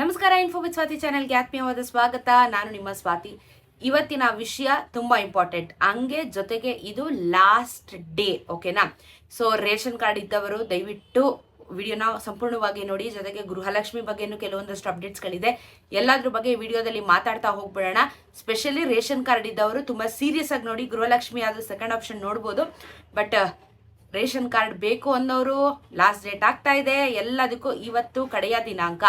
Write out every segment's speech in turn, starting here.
ನಮಸ್ಕಾರ info with Swati ಚಾನೆಲ್ಗೆ ಆತ್ಮೀಯವಾದ ಸ್ವಾಗತ. ನಾನು ನಿಮ್ಮ ಸ್ವಾತಿ. ಇವತ್ತಿನ ವಿಷಯ ತುಂಬಾ ಇಂಪಾರ್ಟೆಂಟ್ ಹಂಗೆ ಜೊತೆಗೆ ಇದು ಲಾಸ್ಟ್ ಡೇ ಓಕೆನಾ ಸೊ ರೇಷನ್ ಕಾರ್ಡ್ ಇದ್ದವರು, ದಯವಿಟ್ಟು ವಿಡಿಯೋನ ಸಂಪೂರ್ಣವಾಗಿ ನೋಡಿ. ಜೊತೆಗೆ ಗೃಹಲಕ್ಷ್ಮಿ ಬಗ್ಗೆನೂ ಕೆಲವೊಂದಷ್ಟು ಅಪ್ಡೇಟ್ಸ್ಗಳಿದೆ ಎಲ್ಲಾದ್ರ ಬಗ್ಗೆ ವಿಡಿಯೋದಲ್ಲಿ ಮಾತಾಡ್ತಾ ಹೋಗ್ಬಿಡೋಣ. ಸ್ಪೆಷಲಿ ರೇಷನ್ ಕಾರ್ಡ್ ಇದ್ದವರು ತುಂಬಾ ಸೀರಿಯಸ್ ಆಗಿ ನೋಡಿ, ಗೃಹಲಕ್ಷ್ಮಿ ಆದ ಸೆಕೆಂಡ್ ಆಪ್ಷನ್ ನೋಡ್ಬೋದು. ಬಟ್ ರೇಷನ್ ಕಾರ್ಡ್ ಬೇಕು ಅನ್ನೋರು ಲಾಸ್ಟ್ ಡೇಟ್ ಆಗ್ತಾ ಇದೆ. ಎಲ್ಲದಕ್ಕೂ ಇವತ್ತು ಕಡೆಯ ದಿನಾಂಕ.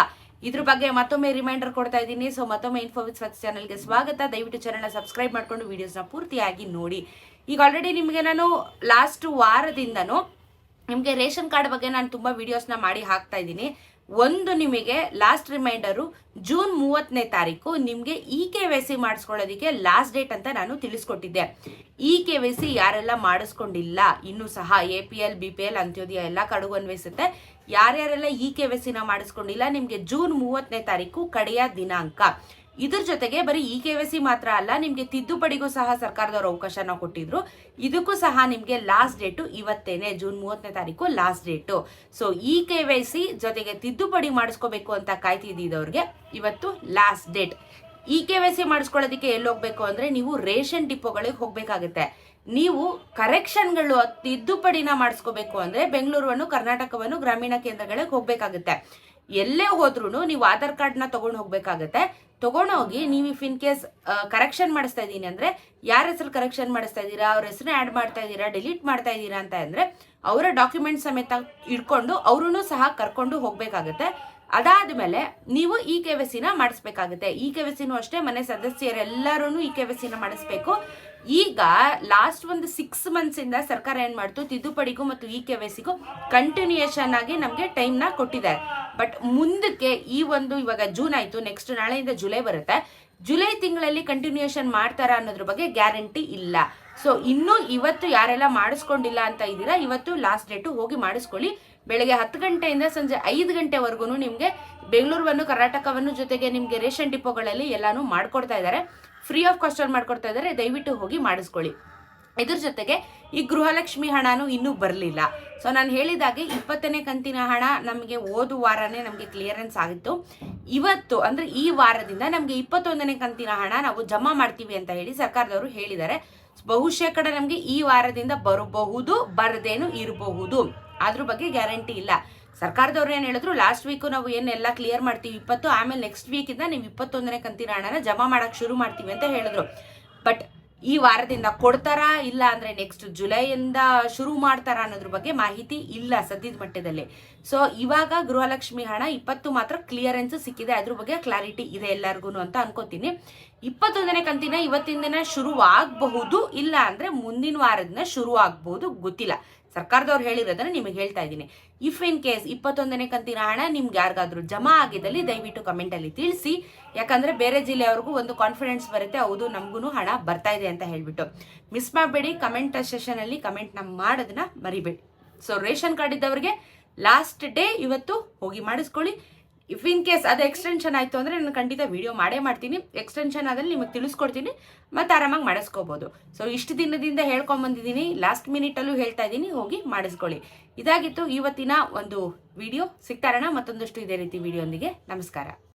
ಇದ್ರ ಬಗ್ಗೆ ಮತ್ತೊಮ್ಮೆ ರಿಮೈಂಡರ್ ಕೊಡ್ತಾ ಇದ್ದೀನಿ. ಸೊ ಮತ್ತೊಮ್ಮೆ ಇನ್ಫೋ ವಿತ್ ಸ್ವಚ್ಛ ಚಾನಲ್ಗೆ ಸ್ವಾಗತ. ದಯವಿಟ್ಟು ಚಾನಲ್ನ ಸಬ್ಸ್ಕ್ರೈಬ್ ಮಾಡ್ಕೊಂಡು ವೀಡಿಯೋಸ್ನ ಪೂರ್ತಿಯಾಗಿ ನೋಡಿ. ಈಗ ಆಲ್ರೆಡಿ ನಿಮಗೆ ನಾನು ಲಾಸ್ಟ್ ವಾರದಿಂದನೂ ನಿಮಗೆ ರೇಷನ್ ಕಾರ್ಡ್ ಬಗ್ಗೆ ನಾನು ತುಂಬ ವೀಡಿಯೋಸ್ನ ಮಾಡಿ ಹಾಕ್ತಾ ಇದ್ದೀನಿ. ಒಂದು ನಿಮಗೆ ಲಾಸ್ಟ್ ರಿಮೈಂಡರು ಜೂನ್ ಮೂವತ್ತನೇ ತಾರೀಕು ನಿಮಗೆ ಇ ಕೆ ವೈ ಸಿ ಮಾಡಿಸ್ಕೊಳ್ಳೋದಕ್ಕೆ ಲಾಸ್ಟ್ ಡೇಟ್ ಅಂತ ನಾನು ತಿಳಿಸ್ಕೊಟ್ಟಿದ್ದೆ. ಇ ಕೆ ವೈ ಸಿ ಯಾರೆಲ್ಲ ಮಾಡಿಸ್ಕೊಂಡಿಲ್ಲ, ಇನ್ನೂ ಸಹ A P L B P L Antyodaya ಎಲ್ಲ ಕಡೆಗೂ ಅನ್ವಯಿಸುತ್ತೆ ಯಾರ್ಯಾರೆಲ್ಲ ಇ ಕೆ ವೈ ಸಿನ ಮಾಡಿಸ್ಕೊಂಡಿಲ್ಲ, ನಿಮಗೆ ಜೂನ್ ಮೂವತ್ತನೇ ತಾರೀಕು ಕಡೆಯ ದಿನಾಂಕ. ಇದ್ರ ಜೊತೆಗೆ ಬರೀ ಇ ಕೆ ಸಿ ಮಾತ್ರ ಅಲ್ಲ, ನಿಮಗೆ ತಿದ್ದುಪಡಿಗೂ ಸಹ ಸರ್ಕಾರದವರು ಅವಕಾಶನ ಕೊಟ್ಟಿದ್ರು. ಇದಕ್ಕೂ ಸಹ ನಿಮಗೆ ಲಾಸ್ಟ್ ಡೇಟು ಇವತ್ತೇನೆ, ಜೂನ್ ಮೂವತ್ತನೇ ತಾರೀಕು last date so E K Y C ಜೊತೆಗೆ ತಿದ್ದುಪಡಿ ಮಾಡಿಸ್ಕೋಬೇಕು ಅಂತ ಕಾಯ್ತಿದ್ದವ್ರಿಗೆ ಇವತ್ತು last date E K Y C ಮಾಡಿಸ್ಕೊಳ್ಳೋದಕ್ಕೆ ಎಲ್ಲಿ ಹೋಗ್ಬೇಕು ಅಂದ್ರೆ ನೀವು ರೇಷನ್ ಡಿಪೋಗಳಿಗೆ ಹೋಗಬೇಕಾಗುತ್ತೆ. ನೀವು ಕರೆಕ್ಷನ್ಗಳು, ತಿದ್ದುಪಡಿನ ಮಾಡಿಸ್ಕೋಬೇಕು ಅಂದ್ರೆ ಬೆಂಗಳೂರನ್ನು, ಕರ್ನಾಟಕವನ್ನು, ಗ್ರಾಮೀಣ ಕೇಂದ್ರಗಳಿಗೆ ಹೋಗ್ಬೇಕಾಗುತ್ತೆ. ಎಲ್ಲೇ ಹೋದ್ರೂ ನೀವು ಆಧಾರ್ ಕಾರ್ಡ್ನ ತಗೊಂಡು ಹೋಗಬೇಕಾಗತ್ತೆ. ತಗೊಂಡೋಗಿ ನೀವು ಇಫ್ ಇನ್ ಕೇಸ್ ಕರೆಕ್ಷನ್ ಮಾಡಿಸ್ತಾ ಇದ್ದೀನಿ ಅಂದ್ರೆ, ಯಾರ ಹೆಸರು ಕರೆಕ್ಷನ್ ಮಾಡಿಸ್ತಾ ಇದ್ದೀರಾ, ಅವ್ರ ಹೆಸರು ಆ್ಯಡ್ ಮಾಡ್ತಾ ಇದ್ದೀರಾ ಡಿಲೀಟ್ ಮಾಡ್ತಾ ಇದ್ದೀರಾ ಅಂತ ಅಂದ್ರೆ, ಅವರ ಡಾಕ್ಯುಮೆಂಟ್ ಸಮೇತ ಇಟ್ಕೊಂಡು ಅವ್ರೂ ಸಹ ಕರ್ಕೊಂಡು ಹೋಗ್ಬೇಕಾಗತ್ತೆ. ಅದಾದ್ಮೇಲೆ ನೀವು ಇ ಕೆ ವಿ ಸಿನ ಮಾಡಿಸ್ಬೇಕಾಗುತ್ತೆ. ಇ ಕೆ ವಿ ಸಿನೂ ಅಷ್ಟೇ ಮನೆ ಸದಸ್ಯರೆಲ್ಲರೂ ಇ ಕೆ ವಿ ಸಿನ ಮಾಡಿಸ್ಬೇಕು. ಈಗ ಲಾಸ್ಟ್ ಒಂದು ಸಿಕ್ಸ್ ಮಂತ್ಸ್ ಇಂದ ಸರ್ಕಾರ ಏನು ಮಾಡ್ತು? ತಿದ್ದುಪಡಿಗೂ ಮತ್ತು ಇ ಕೆ ವೈಸಿಗೂ ಕಂಟಿನ್ಯೂಯೇಷನ್ ಆಗಿ ನಮಗೆ ಟೈಮ್ನ ಕೊಟ್ಟಿದ್ದಾರೆ. ಬಟ್ ಮುಂದಕ್ಕೆ ಈ ಒಂದು ಇವಾಗ ಜೂನ್ ಆಯ್ತು ನೆಕ್ಸ್ಟ್ ನಾಳೆಯಿಂದ ಜುಲೈ ಬರುತ್ತೆ. ಜುಲೈ ತಿಂಗಳಲ್ಲಿ ಕಂಟಿನ್ಯೂಯೇಷನ್ ಮಾಡ್ತಾರಾ ಅನ್ನೋದ್ರ ಬಗ್ಗೆ ಗ್ಯಾರಂಟಿ ಇಲ್ಲ. ಸೊ ಇನ್ನು ಇವತ್ತು ಯಾರೆಲ್ಲ ಮಾಡಿಸ್ಕೊಂಡಿಲ್ಲ ಅಂತ ಇದ್ದೀರಾ, ಇವತ್ತು ಲಾಸ್ಟ್ ಡೇಟು ಹೋಗಿ ಮಾಡಿಸ್ಕೊಳ್ಳಿ. ಬೆಳಗ್ಗೆ ಹತ್ತು ಗಂಟೆಯಿಂದ ಸಂಜೆ ಐದು ಗಂಟೆವರೆಗೂ ನಿಮಗೆ ಬೆಂಗಳೂರನ್ನು, ಕರ್ನಾಟಕವನ್ನು ಜೊತೆಗೆ ನಿಮಗೆ ರೇಷನ್ ಡಿಪೋಗಳಲ್ಲಿ ಎಲ್ಲಾನು ಮಾಡ್ಕೊಡ್ತಾ ಇದ್ದಾರೆ. ಫ್ರೀ ಆಫ್ ಕಾಸ್ಟ್ ಅಲ್ಲಿ ಮಾಡ್ಕೊಡ್ತಾ ಇದ್ದಾರೆ, ದಯವಿಟ್ಟು ಹೋಗಿ ಮಾಡಿಸ್ಕೊಳ್ಳಿ. ಇದ್ರ ಜೊತೆಗೆ ಈ ಗೃಹಲಕ್ಷ್ಮಿ ಹಣನೂ ಇನ್ನೂ ಬರಲಿಲ್ಲ. ಸೊ ನಾನು ಹೇಳಿದಾಗೆ ಇಪ್ಪತ್ತನೇ ಕಂತಿನ ಹಣ ನಮಗೆ ಓದು ವಾರನೇ ನಮಗೆ ಕ್ಲಿಯರೆನ್ಸ್ ಆಗಿತ್ತು. ಇವತ್ತು ಅಂದ್ರೆ ಈ ವಾರದಿಂದ ನಮಗೆ ಇಪ್ಪತ್ತೊಂದನೇ ಕಂತಿನ ಹಣ ನಾವು ಜಮಾ ಮಾಡ್ತೀವಿ ಅಂತ ಹೇಳಿ ಸರ್ಕಾರದವರು ಹೇಳಿದ್ದಾರೆ. ಬಹುಶೇಕಡ ನಮಗೆ ಈ ವಾರದಿಂದ ಬರಬಹುದು, ಬರದೇನು ಇರಬಹುದು. ಅದ್ರ ಬಗ್ಗೆ ಗ್ಯಾರಂಟಿ ಇಲ್ಲ. ಸರ್ಕಾರದವ್ರು ಏನು ಹೇಳಿದ್ರು ಲಾಸ್ಟ್ ವೀಕು ನಾವು ಏನೆಲ್ಲ ಕ್ಲಿಯರ್ ಮಾಡ್ತೀವಿ, ಇಪ್ಪತ್ತು, ಆಮೇಲೆ ನೆಕ್ಸ್ಟ್ ವೀಕಿಂದ ನೀವು ಇಪ್ಪತ್ತೊಂದನೇ ಕಂತಿನ ಹಣನ ಜಮಾ ಮಾಡಕ್ ಶುರು ಮಾಡ್ತೀವಿ ಅಂತ ಹೇಳಿದ್ರು. ಬಟ್ ಈ ವಾರದಿಂದ ಕೊಡ್ತಾರಾ ಇಲ್ಲ ಅಂದ್ರೆ ನೆಕ್ಸ್ಟ್ ಜುಲೈಯಿಂದ ಶುರು ಮಾಡ್ತಾರಾ ಅನ್ನೋದ್ರ ಬಗ್ಗೆ ಮಾಹಿತಿ ಇಲ್ಲ ಸದ್ಯದ ಮಟ್ಟದಲ್ಲಿ. ಸೊ ಇವಾಗ ಗೃಹಲಕ್ಷ್ಮಿ ಹಣ ಇಪ್ಪತ್ತು ಮಾತ್ರ ಕ್ಲಿಯರೆನ್ಸ್ ಸಿಕ್ಕಿದೆ, ಅದ್ರ ಬಗ್ಗೆ ಕ್ಲಾರಿಟಿ ಇದೆ ಎಲ್ಲರಿಗೂ ಅಂತ ಅನ್ಕೋತೀನಿ. ಇಪ್ಪತ್ತೊಂದನೇ ಕಂತಿನ ಇವತ್ತಿನ ದಿನ ಶುರುವಾಗಬಹುದು ಇಲ್ಲ ಅಂದ್ರೆ ಮುಂದಿನ ವಾರದಿಂದ ಶುರು ಆಗ್ಬಹುದು ಗೊತ್ತಿಲ್ಲ. ಸರ್ಕಾರದವ್ರು ಹೇಳಿರೋದನ್ನ ನಿಮಗೆ ಹೇಳ್ತಾ ಇದ್ದೀನಿ. ಇಫ್ ಇನ್ ಕೇಸ್ ಇಪ್ಪತ್ತೊಂದನೇ ಕಂತಿನ ಹಣ ನಿಮ್ಗೆ ಯಾರಿಗಾದ್ರೂ ಜಮಾ ಆಗಿದ್ದಲ್ಲಿ ದಯವಿಟ್ಟು ಕಮೆಂಟಲ್ಲಿ ತಿಳಿಸಿ. ಯಾಕಂದ್ರೆ ಬೇರೆ ಜಿಲ್ಲೆಯವ್ರಿಗೂ ಒಂದು ಕಾನ್ಫಿಡೆನ್ಸ್ ಬರುತ್ತೆ, ಹೌದು ನಮಗೂ ಹಣ ಬರ್ತಾ ಇದೆ ಅಂತ ಹೇಳಿಬಿಟ್ಟು. ಮಿಸ್ ಮಾಡಬೇಡಿ ಕಮೆಂಟ್ ಸೆಷನ್ ಅಲ್ಲಿ ಕಮೆಂಟ್ನ ಮಾಡೋದನ್ನ ಮರಿಬೇಡಿ. ಸೊ ರೇಷನ್ ಕಾರ್ಡ್ ಇದ್ದವ್ರಿಗೆ ಲಾಸ್ಟ್ ಡೇ ಇವತ್ತು ಹೋಗಿ ಮಾಡಿಸ್ಕೊಳ್ಳಿ. ಇಫ್ ಇನ್ ಕೇಸ್ ಅದು ಎಕ್ಸ್ಟೆನ್ಷನ್ ಆಯಿತು ಅಂದರೆ ನಾನು ಖಂಡಿತ ವಿಡಿಯೋ ಮಾಡೇ ಮಾಡ್ತೀನಿ. ಎಕ್ಸ್ಟೆನ್ಷನ್ ಆದಲ್ಲಿ ನಿಮಗೆ ತಿಳಿಸ್ಕೊಡ್ತೀನಿ. ಮತ್ತು ಆರಾಮಾಗಿ ಮಾಡಿಸ್ಕೋಬೋದು. ಸೊ ಇಷ್ಟು ದಿನದಿಂದ ಹೇಳ್ಕೊಂಬಂದಿದ್ದೀನಿ. ಲಾಸ್ಟ್ ಮಿನಿಟಲ್ಲೂ ಹೇಳ್ತಾ ಇದ್ದೀನಿ. ಹೋಗಿ ಮಾಡಿಸ್ಕೊಳ್ಳಿ. ಇದಾಗಿತ್ತು ಇವತ್ತಿನ ಒಂದು ವಿಡಿಯೋ ಸಿಗ್ತಾರಣ? ಮತ್ತೊಂದಷ್ಟು ಇದೇ ರೀತಿ ವಿಡಿಯೋಂದಿಗೆ ನಮಸ್ಕಾರ.